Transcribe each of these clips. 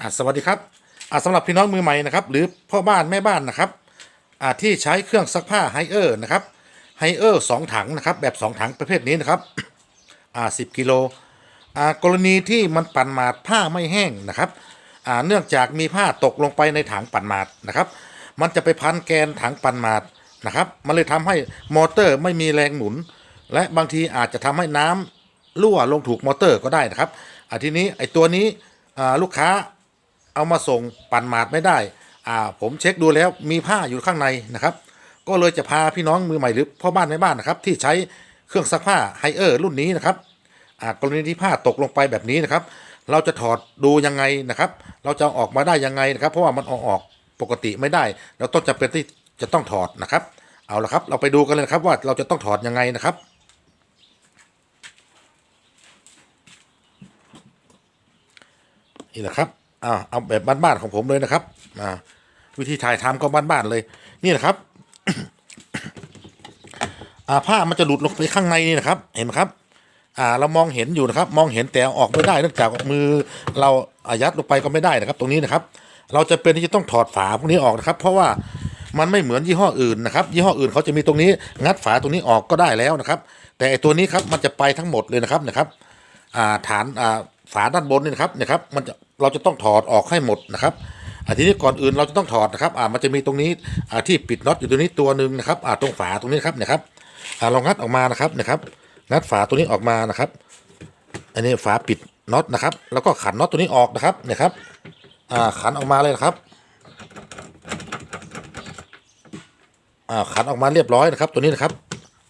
อ่าสวัสดีครับอ่าสำหรับพี่น้องมือใหม่นะครับ หรือพ่อบ้านแม่บ้านนะครับอ่าที่ใช้เครื่องซักผ้าไฮเออร์นะครับไฮเออร์สองถังนะครับ แบบ 2 ถังประเภทนี้นะครับอ่าสิกิโลอ่ากรณีที่มันปั่นหมาดผ้าไม่แห้งนะครับอ่าเนื่องจากมีผ้าตกลงไปในถังปั่นหมาดนะครับ มันจะไปพันแกนถังปั่นหมาดนะครับ มันเลยทำให้มอเตอร์ไม่มีแรงหมุน และบางทีอาจจะทำให้น้ำรั่วลงถูกมอเตอร์ก็ได้นะครับอ่าทีนี้ไอ้ตัวนี้อ่าลูกค้า เอามาส่งปั่นหมาดไม่ได้อ่าผมเช็คดูแล้วมีผ้าอยู่ข้างในนะครับ ก็เลยจะพาพี่น้องมือใหม่หรือพ่อบ้านแม่บ้านนะครับที่ใช้เครื่องซักผ้าไฮเออร์รุ่นนี้นะครับอ่ากรณีที่ผ้าตกลงไปแบบนี้นะครับ เราจะถอดดูยังไงนะครับ เราจะออกมาได้ยังไงนะครับ เพราะว่ามันเอาออกปกติไม่ได้ เราต้องจำเป็นที่จะต้องถอดนะครับ เอาละครับ เราไปดูกันเลยครับว่าเราจะต้องถอดยังไงนะครับนี่แหละครับ อ่าเอาแบบบ้านๆของผมเลยนะครับอ่าวิธีถ่ายทำก็บ้านๆเลย นี่แหละครับอ่าผ้ามันจะหลุดลงไปข้างในนี่นะครับเห็นไหมครับอ่าเรามองเห็นอยู่นะครับ มองเห็นแต่ออกไม่ได้เนื่องจากมือเราอายัดลงไปก็ไม่ได้นะครับ ตรงนี้นะครับ เราจะเป็นที่จะต้องถอดฝาพวกนี้ออกนะครับ เพราะว่ามันไม่เหมือนยี่ห้ออื่นนะครับ ยี่ห้ออื่นเขาจะมีตรงนี้งัดฝาตรงนี้ออกก็ได้แล้วนะครับ แต่ไอตัวนี้ครับมันจะไปทั้งหมดเลยนะครับนะครับ อ่าฐานอ่า ฝาด้านบนนี่นะครับเนะครับมันจะเราจะต้องถอดออกให้หมดนะครับอทีนี้ก่อนอื่นเราจะต้องถอดนะครับอ่ามันจะมีตรงนี้อ่าที่ปิดน็อตอยู่ตรงนี้ตัวหนึ่งนะครับอ่าตรงฝาตรงนี้ครับเนะครับอ่าลองงัดออกมานะครับนะครับงัดฝาตัวนี้ออกมานะครับ อันนี้ฝาปิดน็อตนะครับ แล้วก็ขันน็อตตัวนี้ออกนะครับเนี่ยครับอ่าขันออกมาเลยนะครับอ่าขันออกมาเรียบร้อยนะครับ ตัวนี้นะครับ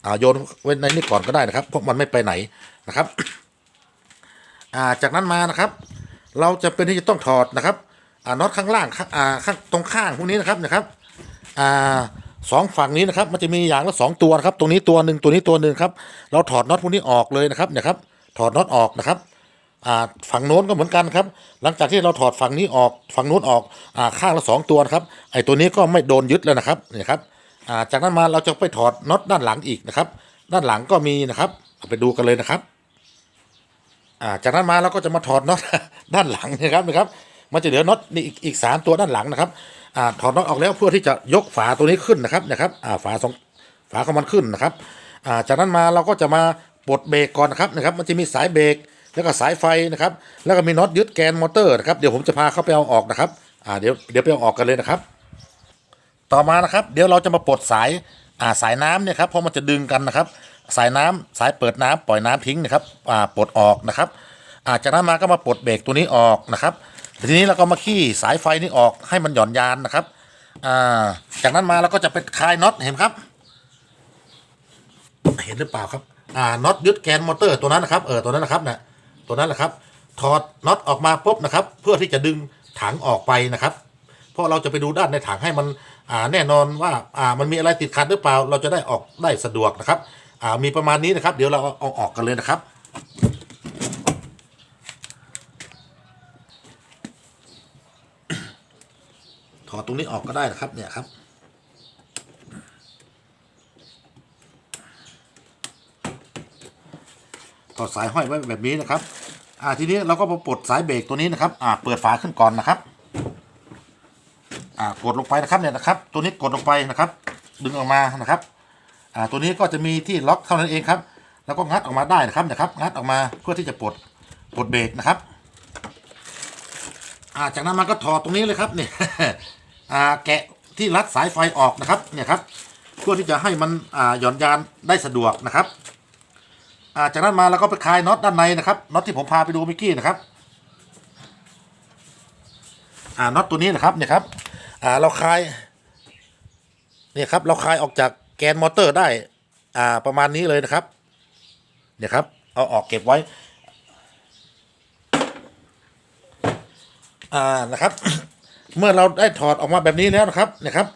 อ่าโยนไว้ในนี้ก่อนก็ได้นะครับเพราะมันไม่ไปไหนนะครับ อ่าจากนั้นมานะครับ เราจะเป็นที่จะต้องถอดนะครับอ่าน็อตข้างล่างข้างอ่าข้างตรงข้างพวกนี้นะครับนะครับอ่าสองฝั่งนี้นะครับ มันจะมีอย่างละสองตัวนะครับ ตรงนี้ตัวหนึ่งตัวนี้ตัวหนึ่งครับ เราถอดน็อตพวกนี้ออกเลยนะครับเนี่ยครับ ถอดน็อตออกนะครับฝั่งโน้นก็เหมือนกันครับ หลังจากที่เราถอดฝั่งนี้ออกฝั่งโน้นออกอข้างละสองตัวนะครับ ไอ้ตัวนี้ก็ไม่โดนยึดแล้วนะครับนี่ครับจากนั้นมาเราจะไปถอดน็อตด้านหลังอีกนะครับ ด้านหลังก็มีนะครับไปดูกันเลยนะครับ อ่าจากนั้นมาเราก็จะมาถอดน็อตด้านหลังนะครับนะครับ มันจะเหลือน็อตนี่อีกอีกสามตัวด้านหลังนะครับอ่าถอดน็อตออกแล้วเพื่อที่จะยกฝาตัวนี้ขึ้นนะครับนะครับอ่าฝาสองฝาของมันขึ้นนะครับอ่าจากนั้นมาเราก็จะมาปลดเบรกก่อนนะครับนะครับ มันจะมีสายเบรกแล้วก็สายไฟนะครับ แล้วก็มีน็อตยึดแกนมอเตอร์นะครับเดี๋ยวผมจะพาเข้าไปเอาออกนะครับอ่าเดี๋ยวเดี๋ยวไปเอาออกกันเลยนะครับ ต่อมานะครับ เดี๋ยวเราจะมาปลดสาย อ่าสายน้ำเนี่ยครับพราะมันจะดึงกันนะครับ สายน้ำสายเปิดน้ำปล่อยน้ำทิ้งนะครับอ่าปลดออกนะครับอ่าจากนั้นมาก็มาปลดเบรกตัวนี้ออกนะครับทีนี้เราก็มาขี้สายไฟนี้ออกให้มันหย่อนยานนะครับอ่าจากนั้นมาเราก็จะเป็นคลายน็อตเห็นครับ เห็นหรือเปล่าครับอ่าน็อตยึดแกนมอเตอร์ตัวนั้นนะครับเออตัวนั้นนะครับนะตัวนั้นแหละครับถอดน็อตออกมาปุ๊บนะครับ เพื่อที่จะดึงถังออกไปนะครับ ราะเราจะไปดูด้านในถังให้มันแน่นอนว่ามันมีอะไรติดขัดหรือเปล่า เราจะได้ออกได้สะดวกนะครับมีประมาณนี้นะครับ เดี๋ยวเราเอาออกกันเลยนะครับถอดตรงนี้ออกก็ได้นะครับเนี่ยครับถอดสายห้อยไว้แบบนี้นะครับ อ่าทีนี้เราก็มาปลดสายเบรกตัวนี้นะครับ อ่าเปิดฝาขึ้นก่อนนะครับากดลงไปนะครับเนี่ยนะครับ ตัวนี้กดลงไปนะครับ ดึงออกมานะครับอ่าตัวนี้ก็จะมีที่ล็อกเท่านั้นเองครับ แล้วก็งัดออกมาได้นะครับนะครับ งัดออกมาเพื่อที่จะปลดปลดเบรกนะครับอ่าจากนั้นมันก็ถอดตรงนี้เลยครับเนี่ยอ่าแกะที่รัดสายไฟออกนะครับเนี่ยครับเพื่อที่จะให้มันอ่าหย่อนยานได้สะดวกนะครับอ่าจากนั้นมาเราก็ไปคลายน็อตด้านในนะครับน็อตที่ผมพาไปดูเมื่อกี้นะครับอ่าน็อตตัวนี้นะครับเนี่ยครับ อ่าเราคลายเนี่ยครับเราคลายออกจากแกนมอเตอร์ได้ อ่าประมาณนี้เลยนะครับ เนี่ยครับ เอาออกเก็บไว้ อ่านะครับ เมื่อเราได้ถอดออกมาแบบนี้แล้วนะครับเนี่ยครับ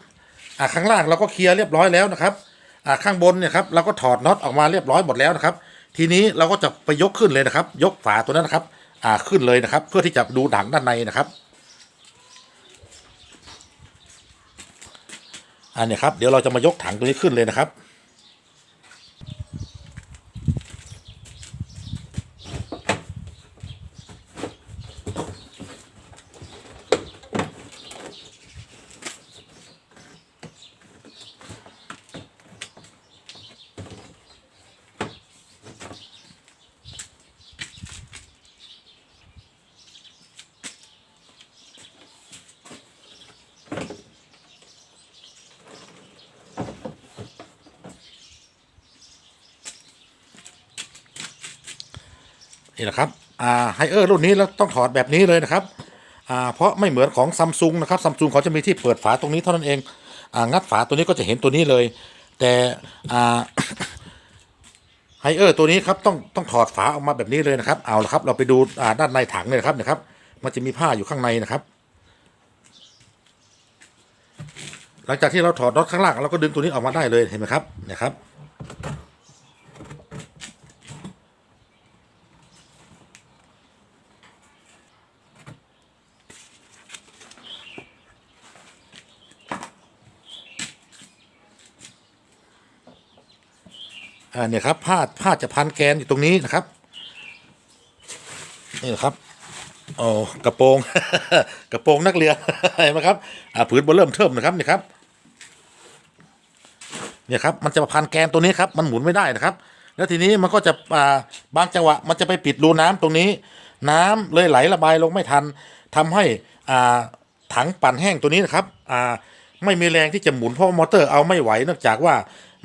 อ่าข้างล่างเราก็เคลียร์เรียบร้อยแล้วนะครับอ่าข้างบนเนี่ยครับเราก็ถอดน็อตออกมาเรียบร้อยหมดแล้วนะครับ ทีนี้เราก็จะไปยกขึ้นเลยนะครับ ยกฝาตัวนั้นนะครับ อ่าขึ้นเลยนะครับ เพื่อที่จะดูถังด้านในนะครับ อันนี้ครับเดี๋ยวเราจะมายกถังตัวนี้ขึ้นเลยนะครับ นี่นะครับอ่าไฮเออร์รุ่นนี้เราต้องถอดแบบนี้เลยนะครับอ่าเพราะไม่เหมือนของซัมซุงนะครับซัมซุงเขาจะมีที่เปิดฝาตรงนี้เท่านั้นเองอ่างัดฝาตัวนี้ก็จะเห็นตัวนี้เลย แต่อ่าไฮเออร์ตัวนี้ครับต้องต้องถอดฝาออกมาแบบนี้เลยนะครับเอาละครับ เราไปดูอ่าด้านในถังเลยครับนะครับ มันจะมีผ้าอยู่ข้างในนะครับ หลังจากที่เราถอดน็อตข้างล่างเราก็ดึงตัวนี้ออกมาได้เลยเห็นไหมครับนี่ยครับ อ่าเนี่ยครับผ้าผ้าจะพันแกนอยู่ตรงนี้นะครับ นี่นะครับโอ้กระโปรงกระโปรงนักเรียนเห็นไหมครับอ่าผืนบอร์เริ่มเทิมนะครับนี่ครับ เนี่ยครับ มันจะมาพันแกนตัวนี้ครับ มันหมุนไม่ได้นะครับ แล้วทีนี้มันก็จะอ่าบางจังหวะ มันจะไปปิดรูน้ำตรงนี้ น้ำเลยไหลระบายลงไม่ทันทำให้อ่าถังปั่นแห้งตัวนี้นะครับ อ่า ไม่มีแรงที่จะหมุนเพราะมอเตอร์เอาไม่ไหวเนื่องจากว่า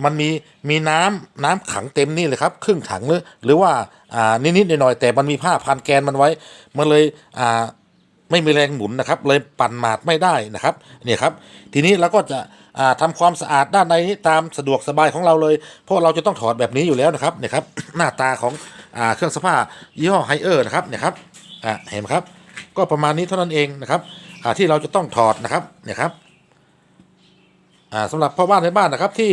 มันมีมีน้ำน้ำขังเต็มนี่เลยครับ ครึ่งถังหรือหรือว่าอ่านิดๆหน่อยๆแต่มันมีผ้าพันแกนมันไว้ มันเลยอ่าไม่มีแรงหมุนนะครับ เลยปั่นหมาดไม่ได้นะครับเนี่ยครับ ทีนี้เราก็จะอ่าทำความสะอาดด้านในนี้ตามสะดวกสบายของเราเลย เพราะเราจะต้องถอดแบบนี้อยู่แล้วนะครับเนี่ยครับหน้าตาของอ่าเครื่องซักผ้ายี่ห้อไฮเออร์นะครับเนี่ยครับอ่าเห็นไหมครับ ก็ประมาณนี้เท่านั้นเองนะครับอ่าที่เราจะต้องถอดนะครับเนี่ยครับ อ่าสำหรับพ่อบ้านในบ้านนะครับ ที่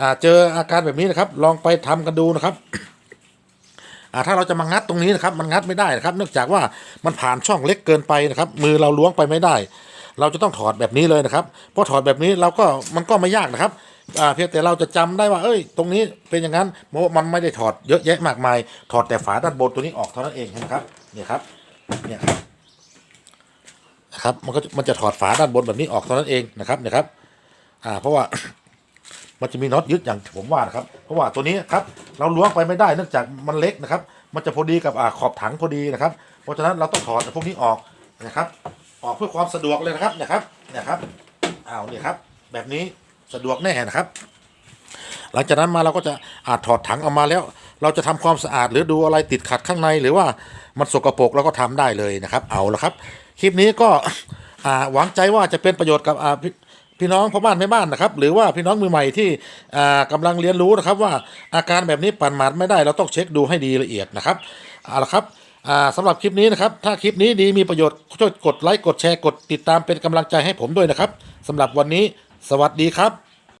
อ่าเจออาการแบบนี้นะครับ ลองไปทำกันดูนะครับอ่าถ้าเราจะมางัดตรงนี้นะครับ มันงัดไม่ได้นะครับ เนื่องจากว่ามันผ่านช่องเล็กเกินไปนะครับ มือเราล้วงไปไม่ได้ เราจะต้องถอดแบบนี้เลยนะครับเพราะถอดแบบนี้เราก็มันก็ไม่ยากนะครับอ่าเพียงแต่เราจะจำได้ว่า เอ้ย ตรงนี้เป็นอย่างนั้นเพราะมันไม่ได้ถอดเยอะแยะมากมาย ถอดแต่ฝาด้านบนตัวนี้ออกเท่านั้นเองนไหมครับ เนี่ยครับ เนี่ยนะครับ มันก็มันจะถอดฝาด้านบนแบบนี้ออกเท่านั้นเองนะครับ เนี่ยครับ อ่า เพราะว่า มันจะมีน็อตยึดอย่างผมว่านะครับ เพราะว่าตัวนี้ครับ เราล้วงไปไม่ได้เนื่องจากมันเล็กนะครับ มันจะพอดีกับอ่าขอบถังพอดีนะครับ เพราะฉะนั้นเราต้องถอดพวกนี้ออกนะครับ ออกเพื่อความสะดวกเลยนะครับนะครับนี่ยครับอ้าวเนี่ยครับ แบบนี้สะดวกแน่นะครับ หลังจากนั้นมาเราก็จะอาจถอดถังออกมาแล้ว เราจะทำความสะอาดหรือดูอะไรติดขัดข้างใน หรือว่ามันสกปรกเราก็ทำได้เลยนะครับ เอาละครับ คลิปนี้ก็อ่าหวังใจว่าจะเป็นประโยชน์กับอ่า พี่น้องพ่อบ้านแม่บ้านนะครับ หรือว่าพี่น้องมือใหม่ที่อ่ากำลังเรียนรู้นะครับ ว่าอาการแบบนี้ปั่นหมาดไม่ได้เราต้องเช็คดูให้ดีละเอียดนะครับเอาละครับอ่าสำหรับคลิปนี้นะครับ ถ้าคลิปนี้ดีมีประโยชน์ช่วยกดไลค์กดแชร์กดติดตามเป็นกำลังใจให้ผมด้วยนะครับสำหรับวันนี้ สวัสดีครับ